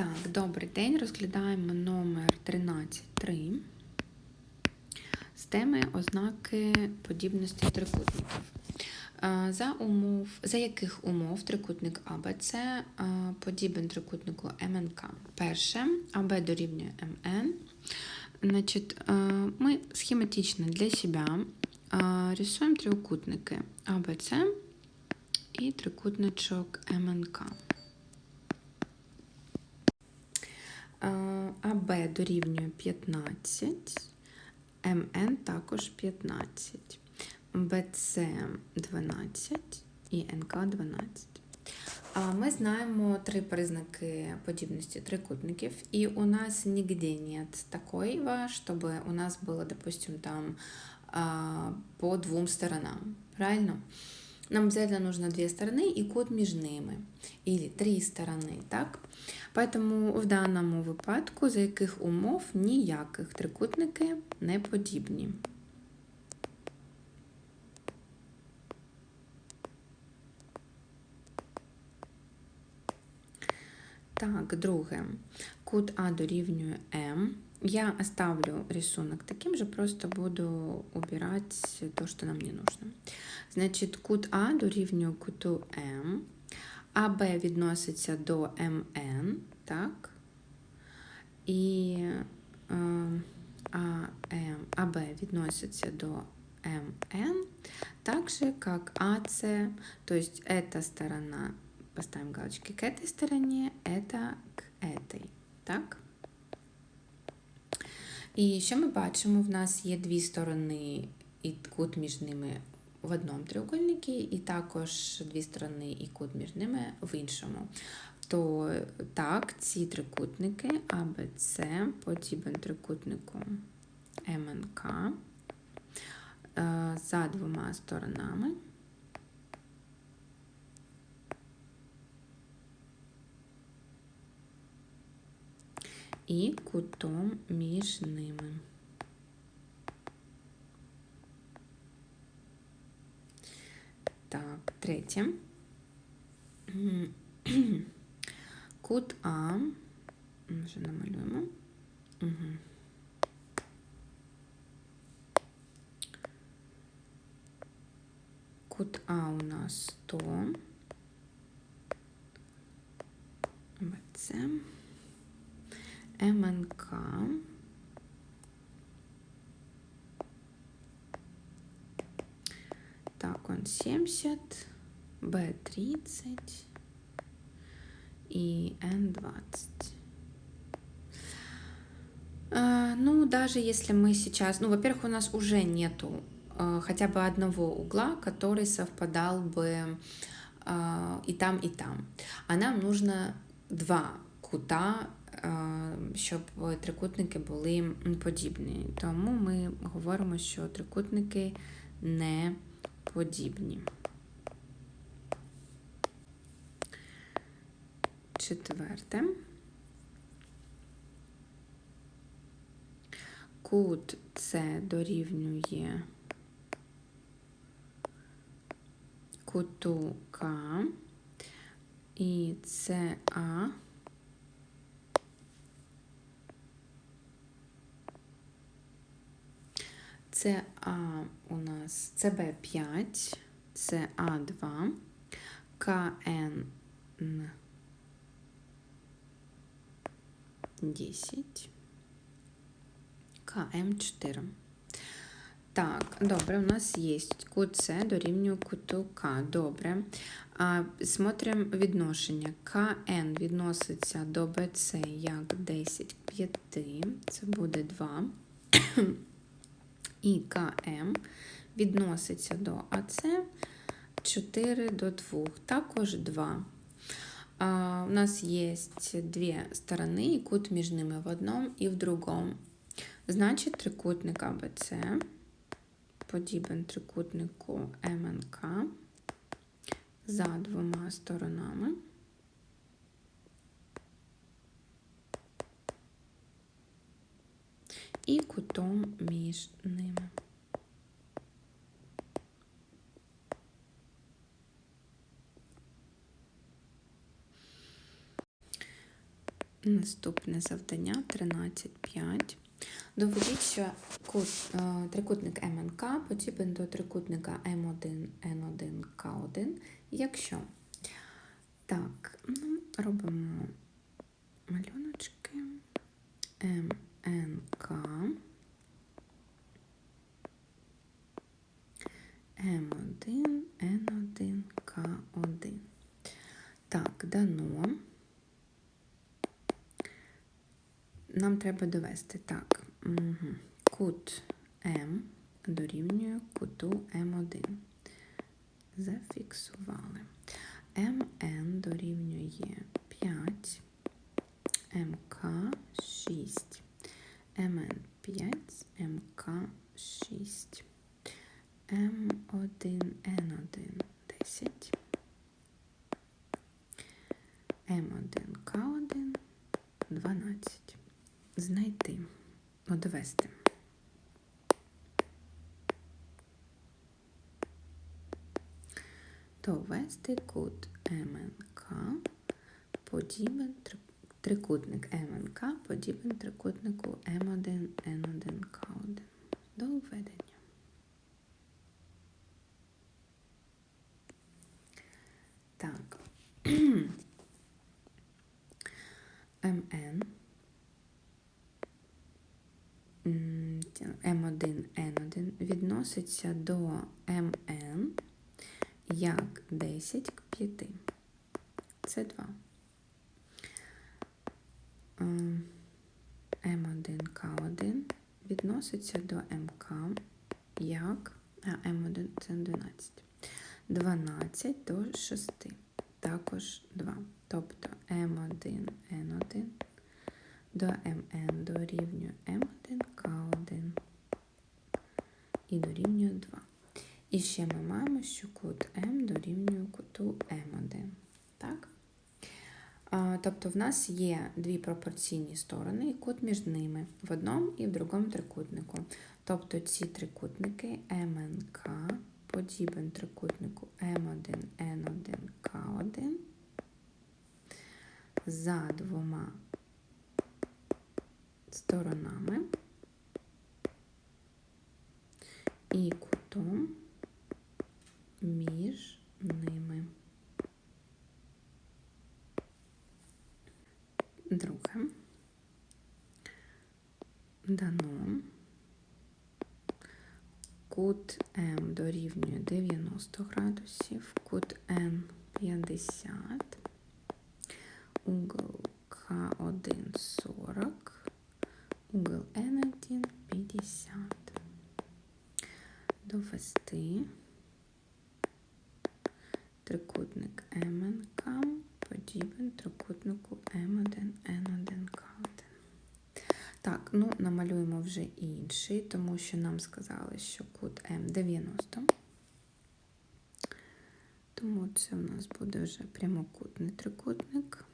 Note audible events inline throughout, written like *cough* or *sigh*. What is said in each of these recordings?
Так, добрий день. Розглядаємо номер 13.3 з теми ознаки подібності трикутників. Е, За умов, за яких умов трикутник АБЦ е, подібен трикутнику МНК? Перше, АБ дорівнює МН. Значить, е, ми схематично для себе рисуємо трикутники АБЦ і трикутничок МНК. АБ дорівнює 15, МН також 15, БЦ 12 і НК 12. Ми знаємо три признаки подібності трикутників, и у нас нигде нет такого, чтобы у нас было, допустим, там по двум сторонам. Правильно? Нам обязательно нужно две стороны и кут між ними. Или три сторони, так? Поэтому в даному випадку, за яких умов ніяких трикутники не подібні. Так, друге. Кут А дорівнює М. Я оставлю рисунок таким же, просто буду убирать то, что нам не нужно. Значить, кут А дорівнює куту М, АБ відноситься до МН, так? І е, АМ, АБ відноситься до МН, так же, как АС, то есть эта сторона, поставим галочки к этой стороне, это к этой, Так? І що ми бачимо? В нас є дві сторони і кут між ними в одному треугольнику, і також дві сторони і кут між ними в іншому. То так, ці трикутники АБЦ подібен трикутнику МНК е, за двома сторонами. І кутом між ними. Так, третє. *clears throat* Кут А. Вже намалюємо. Угу. Кут А у нас 100. БЦ. МНК. Так, он 70, Б30 и Н20. А, ну, даже если мы сейчас... Ну, во-первых, у нас уже нету а, хотя бы одного угла, который совпадал бы а, и там, и там. А нам нужно два кута, щоб трикутники були подібні. Тому ми говоримо, що трикутники не подібні. Четверте. Кут С дорівнює куту К і СА Це А у нас ЦБ5, це А2, КН 10, КМ4. Так, добре, у нас є кут С дорівнює куту К. Добре. А, Смотримо відношення. КН відноситься до БЦ як 10 к 5, це буде 2 і КМ відноситься до АЦ 4 до 2, також 2. А, У нас є дві сторони, і кут між ними в одному і в другому. Значить, трикутник АБЦ подібен трикутнику МНК за двома сторонами. І кутом між ними. Наступне завдання 13.5. Доведіть, що е, трикутник МНК подібен до трикутника М1, Н1, К1, якщо. Так, ну, робимо малюночки. МНК. М1, Н1, К1. Так, дано. Нам треба довести. Так, угу. кут М дорівнює куту М1. Зафіксували. МН дорівнює 5, МК 6, МН 5, МК 6, М1, Н1 10, М1, К1 12. Знайти, ну, довести. Кут МНК подібен трикутник МНК подібен трикутнику М1, Н1, К1. До введення. Так. МН М1, Н1 відноситься до МН як 10 к 5. Це 2. М1К1 відноситься до МК як а М1 це 12. 12 до 6. Також 2. Тобто М1, Н1 до МН дорівнює М1, К1 і дорівнює 2. І ще ми маємо, що кут М дорівнює куту М1. Так? Тобто в нас є дві пропорційні сторони і кут між ними в одному і в другому трикутнику. Тобто ці трикутники МНК подібен трикутнику М1, Н1, К1 за двома сторонами і кутом між ними. Друге. Дано. Кут М дорівнює 90 градусів, кут Н 50, угол К1 40, угол Н1 50. Довести трикутник МНК подібен трикутнику М1, Н1, К1. Так, ну, намалюємо вже інший, тому що нам сказали, що кут М90. Тому це у нас буде вже прямокутний трикутник.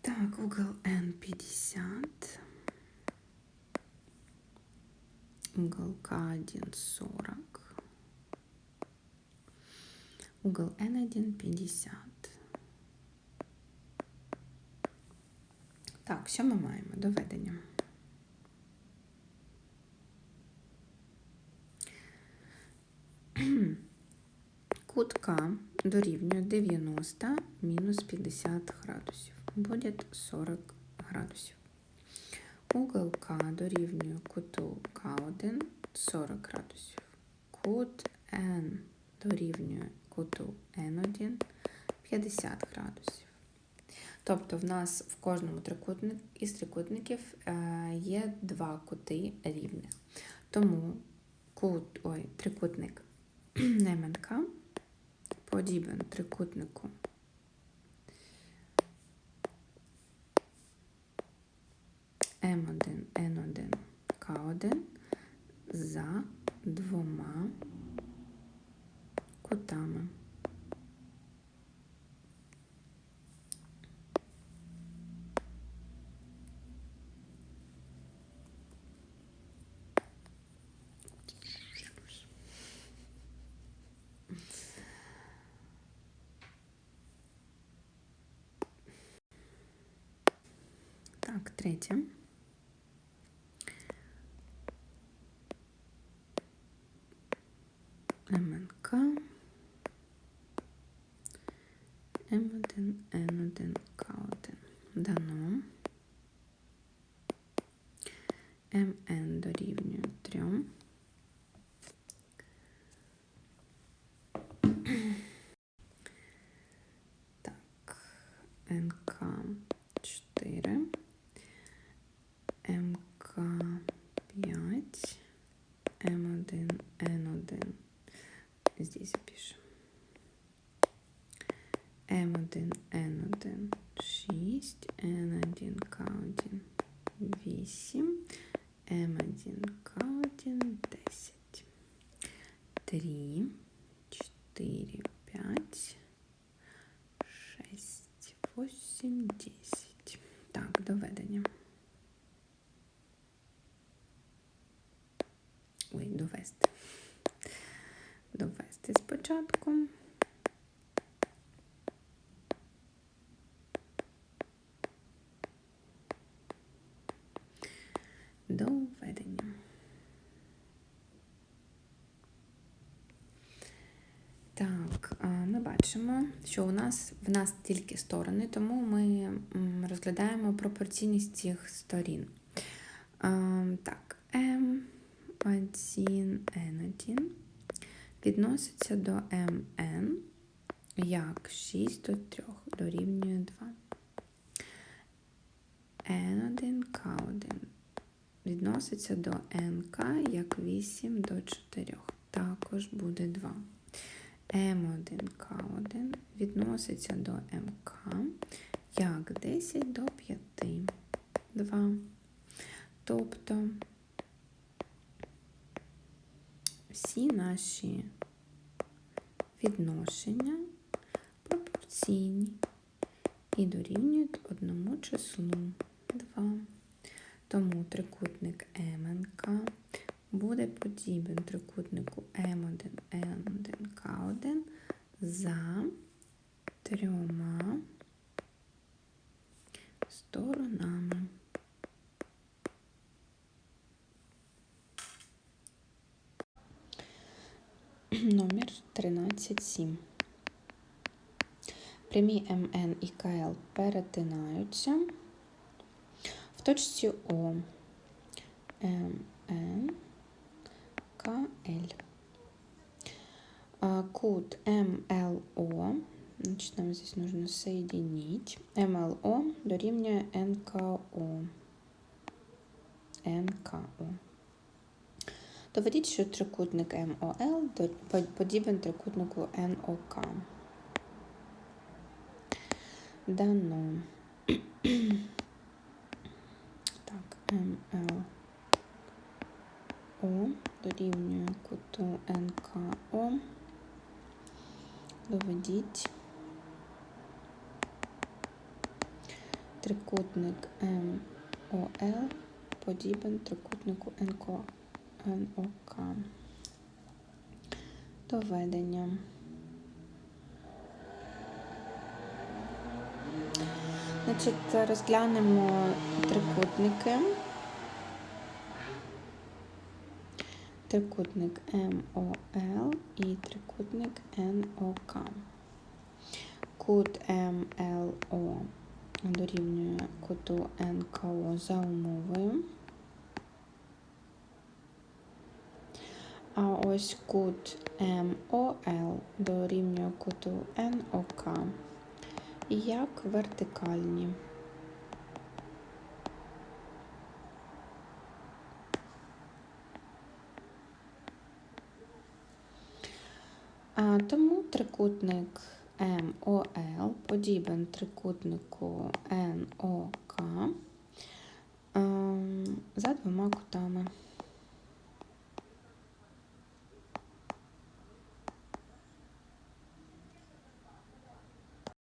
Так, угол N50. Угол К1 40. Угол N1 50. Так, що ми маємо? Доведення. *clears throat* Кут К дорівнює 90 мінус 50 градусів. Буде 40 градусів. Угол К дорівнює куту К1 40 градусів. Кут Н дорівнює куту Н1 50 градусів. Тобто в нас в кожному трикутник, із трикутників е, є два кути рівних. Тому кут, ой, трикутник *clears throat* МНК подібен трикутнику М1, Н1, К1 за двома кутами. Так, третє. Н1, К1. Дано. МН дорівнює 3. Так, НК 4. МК 5. М1, Н1. Здесь запишем. М1, Н1, 6, Н1, К1, 8, М1, К1, 10. 3, 4, 5, 6, 8, 10. Так, доведення. Ой, довести. Довести спочатку. Доведення. Так, бачимо, що у нас в нас тільки сторони, тому ми розглядаємо пропорційність цих сторін. Так, М1, N1 відноситься до МН як 6 до 3 дорівнює 2. N1, К1 відноситься до НК як 8 до 4. Також буде 2. М1К1 відноситься до МК як 10 до 5. 2. Тобто всі наші відношення пропорційні і дорівнюють одному числу 2. Тому трикутник МНК буде подібен трикутнику М1, Н1, К1 за трьома сторонами. Номер 13.7. Прямі МН і КЛ перетинаються в точці О МН КЛ. А, Кут МЛО, значит, нам здесь нужно соединить. МЛО дорівнює НКО. НКО. Доведіть, що трикутник МОЛ подібен трикутнику НОК. Дано. *clears throat* Так, МЛ. О дорівнює куту НКО. Доведіть трикутник МОЛ подібен трикутнику. НОК. Доведення. Значить, розглянемо трикутники. Трикутник МОЛ і трикутник НОК. Кут МЛО дорівнює куту НКО за умовою. А ось кут МОЛ дорівнює куту НОК як вертикальні. А, Тому трикутник МОЛ подібен трикутнику НОК ем, за двома кутами.